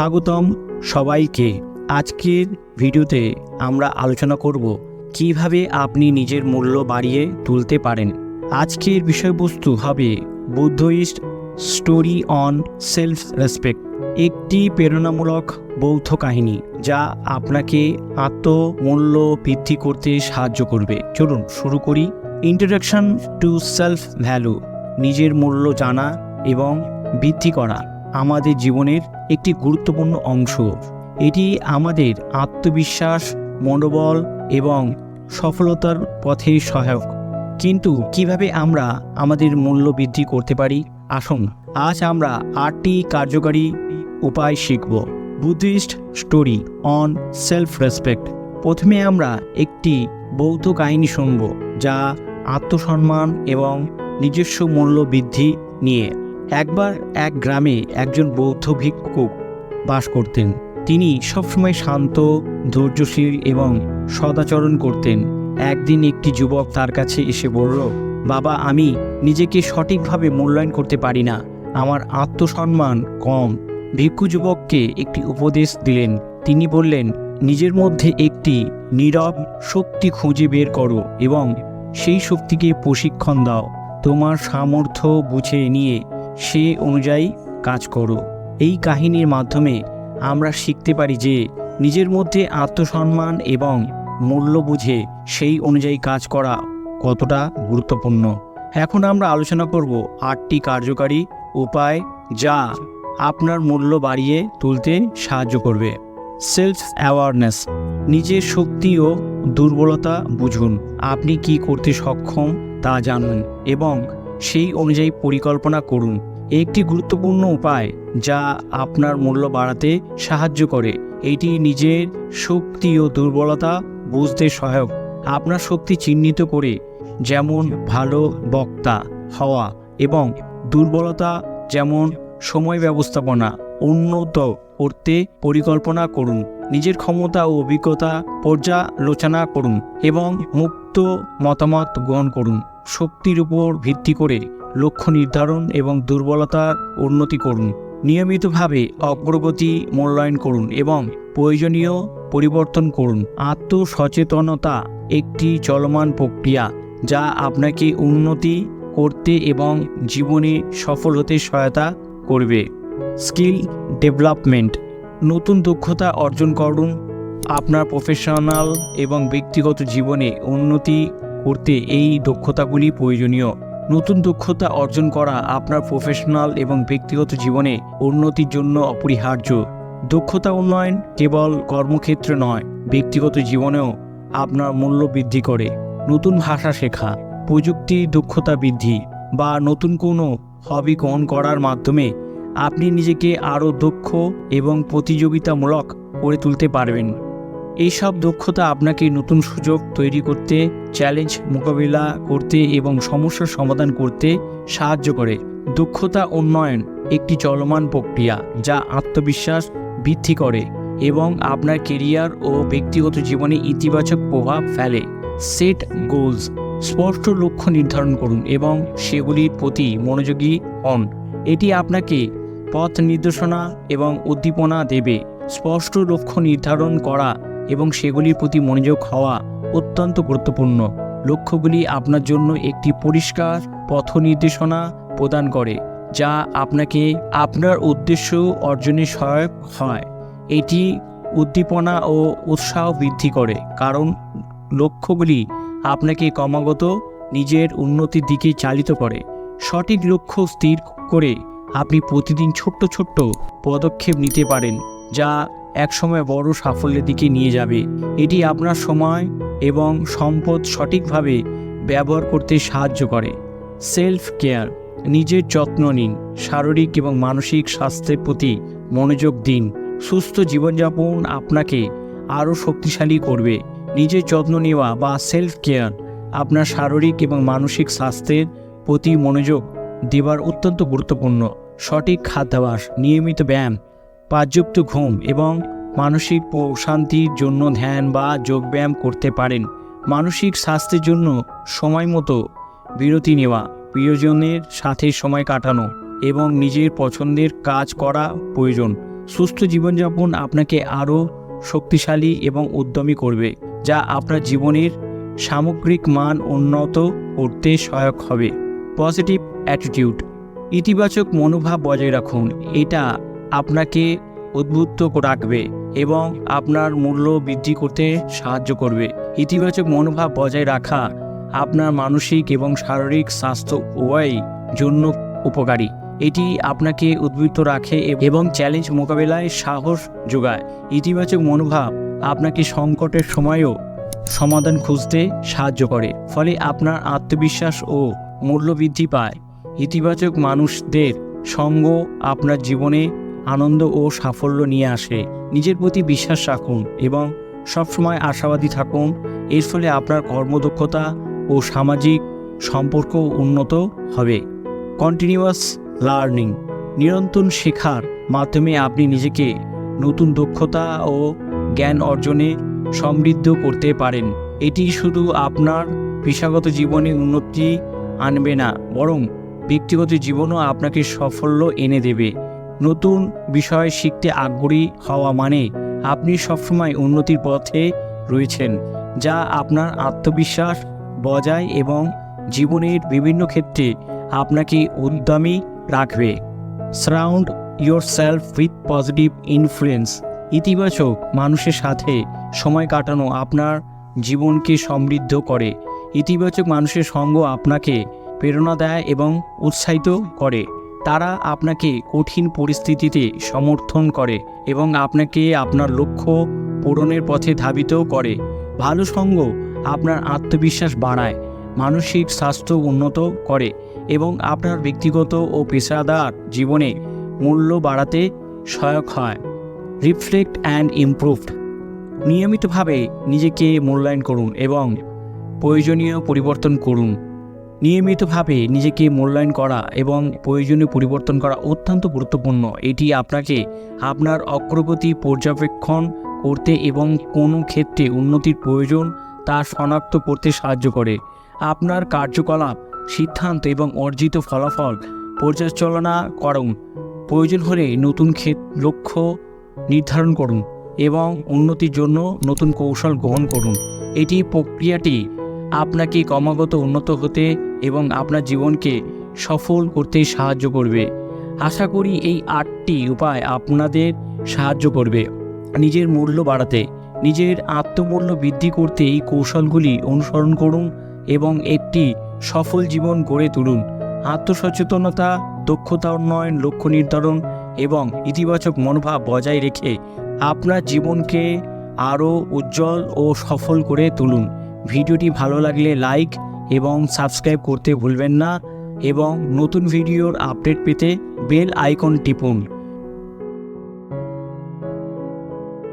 স্বাগতম সবাইকে। আজকের ভিডিওতে আমরা আলোচনা করব কীভাবে আপনি নিজের মূল্য বাড়িয়ে তুলতে পারেন। আজকের বিষয়বস্তু হবে Buddhist story on self respect একটি প্রেরণামূলক বৌদ্ধ কাহিনী যা আপনাকে আত্মমূল্য বৃদ্ধি করতে সাহায্য করবে। চলুন শুরু করি। ইন্ট্রোডাকশন টু সেলফ ভ্যালু নিজের মূল্য জানা এবং বৃদ্ধি করা। আমাদের জীবনের একটি গুরুত্বপূর্ণ অংশ। এটি আমাদের আত্মবিশ্বাস, মনোবল এবং সফলতার পথে সহায়ক। কিন্তু কীভাবে আমরা আমাদের মূল্য বৃদ্ধি করতে পারি? আসুন, আজ আমরা আটটি কার্যকারী উপায় শিখব। Buddhist story on self respect প্রথমে আমরা একটি বৌদ্ধ কাহিনী শুনব, যা আত্মসম্মান এবং নিজস্ব মূল্য বৃদ্ধি নিয়ে। একবার এক গ্রামে একজন বৌদ্ধ ভিক্ষুক বাস করতেন। তিনি সবসময় শান্ত, ধৈর্যশীল এবং সদাচরণ করতেন। একদিন একটি যুবক তার কাছে এসে বলল, বাবা, আমি নিজেকে সঠিকভাবে মূল্যায়ন করতে পারি না। আমার আত্মসম্মান কম। ভিক্ষু যুবককে একটি উপদেশ দিলেন। তিনি বললেন, নিজের মধ্যে একটি নীরব শক্তি খুঁজে বের করো এবং সেই শক্তিকে প্রশিক্ষণ দাও। তোমার সামর্থ্য বুঝে নিয়ে সে অনুযায়ী কাজ করো। এই কাহিনীর মাধ্যমে আমরা শিখতে পারি যে নিজের মধ্যে আত্মসম্মান এবং মূল্য বুঝে সেই অনুযায়ী কাজ করা কতটা গুরুত্বপূর্ণ। এখন আমরা আলোচনা করব আটটি কার্যকারী উপায় যা আপনার মূল্য বাড়িয়ে তুলতে সাহায্য করবে। সেলফ অ্যাওয়ারনেস নিজের শক্তি ও দুর্বলতা বুঝুন, আপনি কি করতে সক্ষম তা জানুন এবং সেই অনুযায়ী পরিকল্পনা করুন। একটি গুরুত্বপূর্ণ উপায় যা আপনার মূল্য বাড়াতে সাহায্য করে। এটি নিজের শক্তি ও দুর্বলতা বুঝতে সহায়ক। আপনার শক্তি চিহ্নিত করে, যেমন ভালো বক্তা হওয়া এবং দুর্বলতা যেমন সময় ব্যবস্থাপনা উন্নত করতে পরিকল্পনা করুন। নিজের ক্ষমতা ও অভিজ্ঞতা পর্যালোচনা করুন এবং মুক্ত মতামত গ্রহণ করুন। শক্তির উপর ভিত্তি করে লক্ষ্য নির্ধারণ এবং দুর্বলতার উন্নতি করুন। নিয়মিতভাবে অগ্রগতি মূল্যায়ন করুন এবং প্রয়োজনীয় পরিবর্তন করুন। আত্মসচেতনতা একটি চলমান প্রক্রিয়া যা আপনাকে উন্নতি করতে এবং জীবনে সফল হতে সহায়তা করবে। Skill development. নতুন দক্ষতা অর্জন করুন। আপনার প্রফেশনাল এবং ব্যক্তিগত জীবনে উন্নতি করতে এই দক্ষতাগুলি প্রয়োজনীয়। নতুন দক্ষতা অর্জন করা আপনার প্রফেশনাল এবং ব্যক্তিগত জীবনে উন্নতির জন্য অপরিহার্য। দক্ষতা উন্নয়ন কেবল কর্মক্ষেত্রে নয়, ব্যক্তিগত জীবনেও আপনার মূল্য বৃদ্ধি করে। নতুন ভাষা শেখা, প্রযুক্তি দক্ষতা বৃদ্ধি বা নতুন কোনো হবি গ্রহণ করার মাধ্যমে আপনি নিজেকে আরও দক্ষ এবং প্রতিযোগিতামূলক করে তুলতে পারবেন। এইসব দক্ষতা আপনাকে নতুন সুযোগ তৈরি করতে চ্যালেঞ্জ মোকাবিলা করতে এবং সমস্যার সমাধান করতে সাহায্য করে। দক্ষতা উন্নয়ন একটি চলমান প্রক্রিয়া যা আত্মবিশ্বাস বৃদ্ধি করে এবং আপনার কেরিয়ার ও ব্যক্তিগত জীবনে ইতিবাচক প্রভাব ফেলে। সেট গোলস স্পষ্ট লক্ষ্য নির্ধারণ করুন এবং সেগুলির প্রতি মনোযোগী হন। এটি আপনাকে পথ নির্দেশনা এবং উদ্দীপনা দেবে। স্পষ্ট লক্ষ্য নির্ধারণ করা এবং সেগুলির প্রতি মনোযোগ হওয়া অত্যন্ত গুরুত্বপূর্ণ। লক্ষ্যগুলি আপনার জন্য একটি পরিষ্কার পথ নির্দেশনা প্রদান করে, যা আপনাকে আপনার উদ্দেশ্য অর্জনে সহায়ক হয়। এটি উদ্দীপনা ও উৎসাহ বৃদ্ধি করে, কারণ লক্ষ্যগুলি আপনাকে ক্রমাগত নিজের উন্নতির দিকে চালিত করে। সঠিক লক্ষ্য স্থির করে আপনি প্রতিদিন ছোট্ট ছোট্ট পদক্ষেপ নিতে পারেন, যা একসময় বড় সাফল্যের দিকে নিয়ে যাবে। এটি আপনার সময় এবং সম্পদ সঠিকভাবে ব্যবহার করতে সাহায্য করে। সেলফ কেয়ার, নিজের যত্ন নিন, শারীরিক এবং মানসিক স্বাস্থ্যের প্রতি মনোযোগ দিন। সুস্থ জীবনযাপন আপনাকে আরও শক্তিশালী করবে। নিজের যত্ন নেওয়া বা সেলফ কেয়ার আপনার শারীরিক এবং মানসিক স্বাস্থ্যের প্রতি মনোযোগ দেবার অত্যন্ত গুরুত্বপূর্ণ। সঠিক খাদ্যাভাস, নিয়মিত ব্যায়াম পর্যাপ্ত ঘুম এবং মানসিক প্রশান্তির জন্য ধ্যান বা যোগব্যায়াম করতে পারেন। মানসিক স্বাস্থ্যের জন্য সময় মতো বিরতি নেওয়া, প্রিয়জনের সাথে সময় কাটানো এবং নিজের পছন্দের কাজ করা প্রয়োজন। সুস্থ জীবনযাপন আপনাকে আরও শক্তিশালী এবং উদ্যমী করবে, যা আপনার জীবনের সামগ্রিক মান উন্নত করতে সহায়ক হবে। Positive attitude. ইতিবাচক মনোভাব বজায় রাখুন। এটা আপনাকে উদ্বুদ্ধ রাখবে এবং আপনার মূল্য বৃদ্ধি করতে সাহায্য করবে। ইতিবাচক মনোভাব বজায় রাখা আপনার মানসিক এবং শারীরিক স্বাস্থ্য উভয়ই জন্য উপকারী। এটি আপনাকে উদ্বৃত্ত রাখে এবং চ্যালেঞ্জ মোকাবেলায় সাহস যোগায়। ইতিবাচক মনোভাব আপনাকে সংকটের সময়ও সমাধান খুঁজতে সাহায্য করে, ফলে আপনার আত্মবিশ্বাস ও মূল্য বৃদ্ধি পায়। ইতিবাচক মানুষদের সঙ্গ আপনার জীবনে আনন্দ ও সাফল্য নিয়ে আসে। নিজের প্রতি বিশ্বাস রাখুন এবং সবসময় আশাবাদী থাকুন। এর ফলে আপনার কর্মদক্ষতা ও সামাজিক সম্পর্ক উন্নত হবে। কন্টিনিউয়াস লার্নিং নিরন্তর শেখার মাধ্যমে আপনি নিজেকে নতুন দক্ষতা ও জ্ঞান অর্জনে সমৃদ্ধ করতে পারেন। এটি শুধু আপনার পেশাগত জীবনে উন্নতি আনবে না, বরং ব্যক্তিগত জীবনও আপনাকে সাফল্য এনে দেবে। নতুন বিষয় শিখতে আগ্রহী হওয়া মানে আপনি সবসময় উন্নতির পথে রয়েছেন, যা আপনার আত্মবিশ্বাস বজায় এবং জীবনের বিভিন্ন ক্ষেত্রে আপনাকে উদ্যমী রাখবে। Surround yourself with positive influence ইতিবাচক মানুষের সাথে সময় কাটানো আপনার জীবনকে সমৃদ্ধ করে। ইতিবাচক মানুষের সঙ্গ আপনাকে প্রেরণা দেয় এবং উৎসাহিত করে। তারা আপনাকে কঠিন পরিস্থিতিতে সমর্থন করে এবং আপনাকে আপনার লক্ষ্য পূরণের পথে ধাবিত করে। ভালো সঙ্গ আপনার আত্মবিশ্বাস বাড়ায়, মানসিক স্বাস্থ্য উন্নত করে এবং আপনার ব্যক্তিগত ও পেশাদার জীবনে মূল্য বাড়াতে সহায়ক হয়। Reflect and improved. নিয়মিতভাবে নিজেকে মূল্যায়ন করুন এবং প্রয়োজনীয় পরিবর্তন করুন। নিয়মিতভাবে নিজেকে মূল্যায়ন করা এবং প্রয়োজনীয় পরিবর্তন করা অত্যন্ত গুরুত্বপূর্ণ। এটি আপনাকে আপনার অগ্রগতি পর্যবেক্ষণ করতে এবং কোনো ক্ষেত্রে উন্নতির প্রয়োজন তা শনাক্ত করতে সাহায্য করে। আপনার কার্যকলাপ, সিদ্ধান্ত এবং অর্জিত ফলাফল পর্যালোচনা করুন। প্রয়োজন হলে নতুন লক্ষ্য নির্ধারণ করুন এবং উন্নতির জন্য নতুন কৌশল গ্রহণ করুন। এটি প্রক্রিয়াটি আপনাকে ক্রমাগত উন্নত হতে এবং আপনার জীবনকে সফল করতে সাহায্য করবে। আশা করি এই আটটি উপায় আপনাদের সাহায্য করবে। নিজের মূল্য বাড়াতে, নিজের আত্মমূল্য বৃদ্ধি করতে এই কৌশলগুলি অনুসরণ করুন এবং একটি সফল জীবন গড়ে তুলুন। আত্মসচেতনতা, দক্ষতা উন্নয়ন লক্ষ্য নির্ধারণ এবং ইতিবাচক মনোভাব বজায় রেখে আপনার জীবনকে আরও উজ্জ্বল ও সফল করে তুলুন। ভিডিওটি ভালো লাগলে লাইক এবং সাবস্ক্রাইব করতে ভুলবেন না এবং নতুন ভিডিওর আপডেট পেতে বেল আইকন টিপুন।